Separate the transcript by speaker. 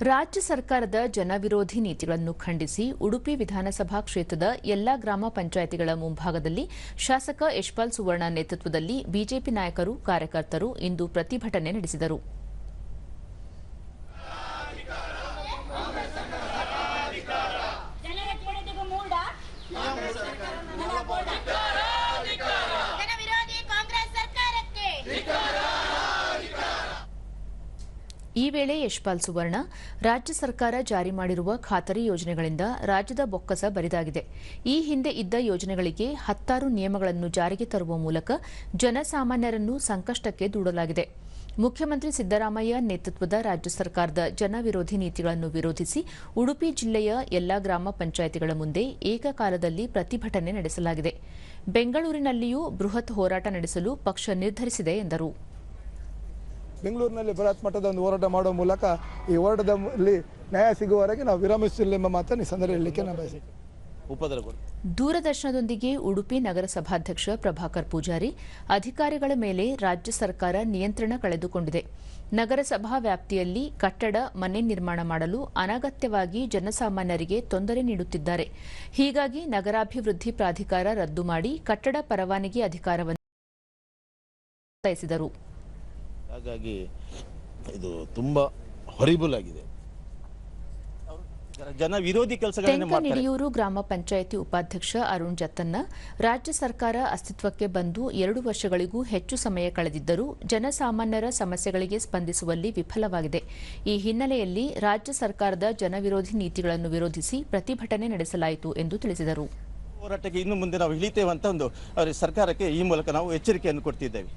Speaker 1: ರಾಜ್ಯ ಸರ್ಕಾರದ ಜನವಿರೋಧಿ ನೀತಿಗಳನ್ನು ಖಂಡಿಸಿ ಉಡುಪಿ ವಿಧಾನಸಭಾ ಕ್ಷೇತ್ರದ ಎಲ್ಲಾ ಗ್ರಾಮ ಪಂಚಾಯಿತಿಗಳ ಮುಂಭಾಗದಲ್ಲಿ ಶಾಸಕ ಯಶ್ಪಾಲ್ ಸುವರ್ಣ ನೇತೃತ್ವದಲ್ಲಿ ಬಿಜೆಪಿ ನಾಯಕರು, ಕಾರ್ಯಕರ್ತರು ಇಂದು ಪ್ರತಿಭಟನೆ ನಡೆಸಿದರು
Speaker 2: ಜನಗಣತಿಗೂ ಮೂಡ ಜನ ವಿರೋಧಿ ಕಾಂಗ್ರೆಸ್ ಸರ್ಕಾರಕ್ಕೆ
Speaker 1: ಈ ವೇಳೆ ಯಶ್ಪಾಲ್ ಸುವರ್ಣ, ರಾಜ್ಯ ಸರ್ಕಾರ ಜಾರಿ ಮಾಡಿರುವ ಖಾತರಿ ಯೋಜನೆಗಳಿಂದ ರಾಜ್ಯದ ಬೊಕ್ಕಸ ಬರಿದಾಗಿದೆ. ಈ ಹಿಂದೆ ಇದ್ದ ಯೋಜನೆಗಳಿಗೆ ಹತ್ತಾರು ನಿಯಮಗಳನ್ನು ಜಾರಿಗೆ ತರುವ ಮೂಲಕ ಜನಸಾಮಾನ್ಯರನ್ನು ಸಂಕಷ್ಟಕ್ಕೆ ದೂಡಲಾಗಿದೆ. ಮುಖ್ಯಮಂತ್ರಿ ಸಿದ್ದರಾಮಯ್ಯ ನೇತೃತ್ವದ ರಾಜ್ಯ ಸರ್ಕಾರದ ಜನವಿರೋಧಿ ನೀತಿಗಳನ್ನು ವಿರೋಧಿಸಿ ಉಡುಪಿ ಜಿಲ್ಲೆಯ ಎಲ್ಲಾ ಗ್ರಾಮ ಪಂಚಾಯಿತಿಗಳ ಮುಂದೆ ಏಕಕಾಲದಲ್ಲಿ ಪ್ರತಿಭಟನೆ ನಡೆಸಲಾಗಿದೆ. ಬೆಂಗಳೂರಿನಲ್ಲಿಯೂ ಬೃಹತ್ ಹೋರಾಟ ನಡೆಸಲು ಪಕ್ಷ ನಿರ್ಧರಿಸಿದೆ ಎಂದರು.
Speaker 3: ಬೆಂಗಳೂರಿನಲ್ಲಿ ಬೃಹತ್ ಮಟ್ಟದ ಒಂದು ಹೋರಾಟ ಮಾಡುವ ಮೂಲಕ ಈ ಹೋರಾಟದಲ್ಲಿ ನ್ಯಾಯ ಸಿಗುವವರೆಗೆ ನಾವು ವಿರಮಿಸಿಲ್ಲ ಎಂಬ ಮಾತನ್ನು ಈ ಸಂದರ್ಭ ಹೇಳಲಿಕ್ಕೆ ನಾನು
Speaker 4: ಬಯಸಿದ್ದೆ
Speaker 1: ದೂರದರ್ಶನದೊಂದಿಗೆ ಉಡುಪಿ ನಗರಸಭಾಧ್ಯಕ್ಷ ಪ್ರಭಾಕರ್ ಪೂಜಾರಿ ಅಧಿಕಾರಿಗಳ ಮೇಲೆ ರಾಜ್ಯ ಸರ್ಕಾರ ನಿಯಂತ್ರಣ ಕಳೆದುಕೊಂಡಿದೆ. ನಗರಸಭಾ ವ್ಯಾಪ್ತಿಯಲ್ಲಿ ಕಟ್ಟಡ ಮನೆ ನಿರ್ಮಾಣ ಮಾಡಲು ಅನಗತ್ಯವಾಗಿ ಜನಸಾಮಾನ್ಯರಿಗೆ ತೊಂದರೆ ನೀಡುತ್ತಿದ್ದಾರೆ. ಹೀಗಾಗಿ ನಗರಾಭಿವೃದ್ಧಿ ಪ್ರಾಧಿಕಾರ ರದ್ದು ಮಾಡಿ ಕಟ್ಟಡ ಪರವಾನಗಿ ಅಧಿಕಾರವನ್ನು ಒತ್ತಾಯಿಸಿದರು.
Speaker 4: ಹಾಗಾಗಿ ಇದು ತುಂಬಾ ಹೊರಿಬಲ್ ಆಗಿದೆ. ಜನ ವಿರೋಧಿ
Speaker 1: ತೆಂಕನಿಡಿಯೂರು ಗ್ರಾಮ ಪಂಚಾಯಿತಿ ಉಪಾಧ್ಯಕ್ಷ ಅರುಣ್ ಜತ್ತನ್ನ ರಾಜ್ಯ ಸರ್ಕಾರ ಅಸ್ತಿತ್ವಕ್ಕೆ ಬಂದು ಎರಡು ವರ್ಷಗಳಿಗೂ ಹೆಚ್ಚು ಸಮಯ ಕಳೆದಿದ್ದರೂ ಜನಸಾಮಾನ್ಯರ ಸಮಸ್ಯೆಗಳಿಗೆ ಸ್ಪಂದಿಸುವಲ್ಲಿ ವಿಫಲವಾಗಿದೆ. ಈ ಹಿನ್ನೆಲೆಯಲ್ಲಿ ರಾಜ್ಯ ಸರ್ಕಾರದ ಜನವಿರೋಧಿ ನೀತಿಗಳನ್ನು ವಿರೋಧಿಸಿ ಪ್ರತಿಭಟನೆ ನಡೆಸಲಾಯಿತು ಎಂದು ತಿಳಿಸಿದರು.
Speaker 4: ಹೋರಾಟಕ್ಕೆ ಇನ್ನು ಮುಂದೆ ನಾವು ಇಳಿತೇವೆ ಅಂತ ಒಂದು ಸರ್ಕಾರಕ್ಕೆ ಈ ಮೂಲಕ ನಾವು ಎಚ್ಚರಿಕೆಯನ್ನು ಕೊಡ್ತಿದ್ದೇವೆ.